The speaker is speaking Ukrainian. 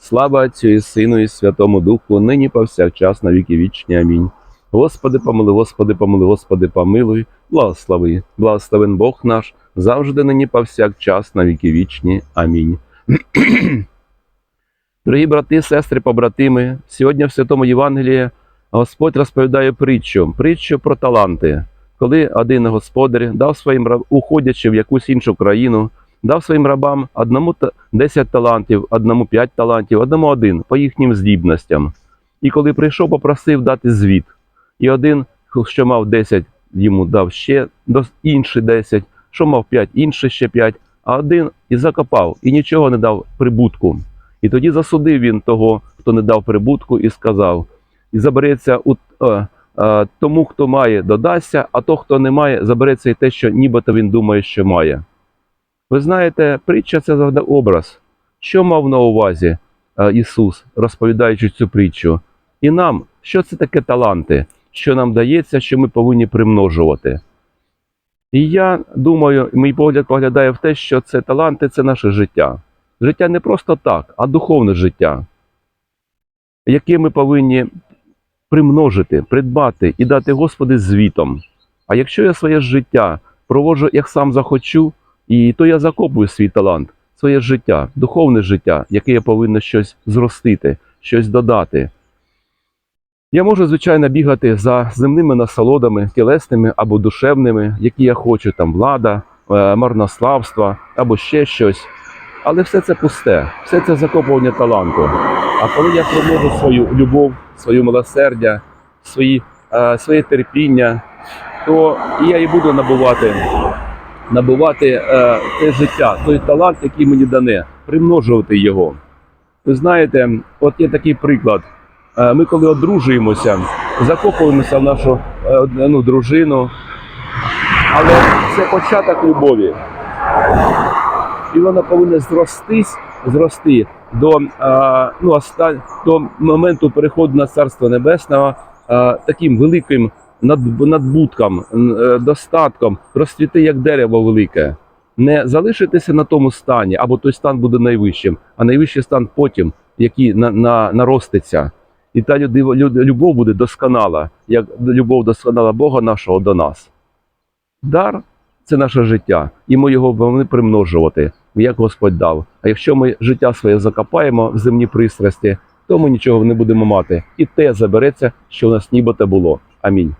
Слава Отцю і Сину, і Святому Духу, нині повсякчас на віки вічні. Амінь. Господи, помилуй, Господи, помилуй, Господи, помилуй, благослови, благословен Бог наш, завжди нині повсякчас на віки вічні. Амінь. Дорогі брати, сестри, побратими, сьогодні в Святому Євангелії Господь розповідає притчу, притчу про таланти, коли один господар дав своїм уходячи в якусь іншу країну, дав своїм рабам одному та- 10 талантів, одному 5 талантів, одному один по їхнім здібностям. І коли прийшов, попросив дати звіт. І один, що мав 10, йому дав ще інші 10, що мав 5, інший ще 5, а один і закопав, і нічого не дав прибутку. І тоді засудив він того, хто не дав прибутку, і сказав: і забереться у е, е, тому, хто має, додасться, а то, хто не має, забереться і те, що нібито він думає, що має. Ви знаєте, притча це завжди образ. Що мав на увазі е, Ісус, розповідаючи цю притчу? І нам, що це таке таланти, що нам дається, що ми повинні примножувати. І я думаю, мій погляд поглядає в те, що це таланти це наше життя. Життя не просто так, а духовне життя, яке ми повинні примножити, придбати і дати Господи звітом. А якщо я своє життя проводжу, як сам захочу, і то я закопую свій талант, своє життя, духовне життя, яке я повинен щось зростити, щось додати. Я можу, звичайно, бігати за земними насолодами, тілесними або душевними, які я хочу, там влада, е, марнославство або ще щось. Але все це пусте, все це закопування таланту. А коли я примножу свою любов, свою милосердя, свої, е, своє терпіння, то я і буду набувати, набувати е, те життя, той талант, який мені дане, примножувати його. Ви знаєте, от є такий приклад. Е, Ми, коли одружуємося, закопуємося в нашу ну, дружину, але це початок любові. І вона повинна зростись, зрости до, ну, до моменту переходу на Царство Небесного таким великим надбутком, е, достатком, розцвіти як дерево велике. Не залишитися на тому стані, або той стан буде найвищим, а найвищий стан потім, який на, на, нароститься. І та любов буде досконала, як любов досконала Бога нашого до нас. Дар це наше життя, і ми його повинні примножувати, як Господь дав. А якщо ми життя своє закопаємо в земні пристрасті, то ми нічого не будемо мати. І те забереться, що у нас нібито було. Амінь.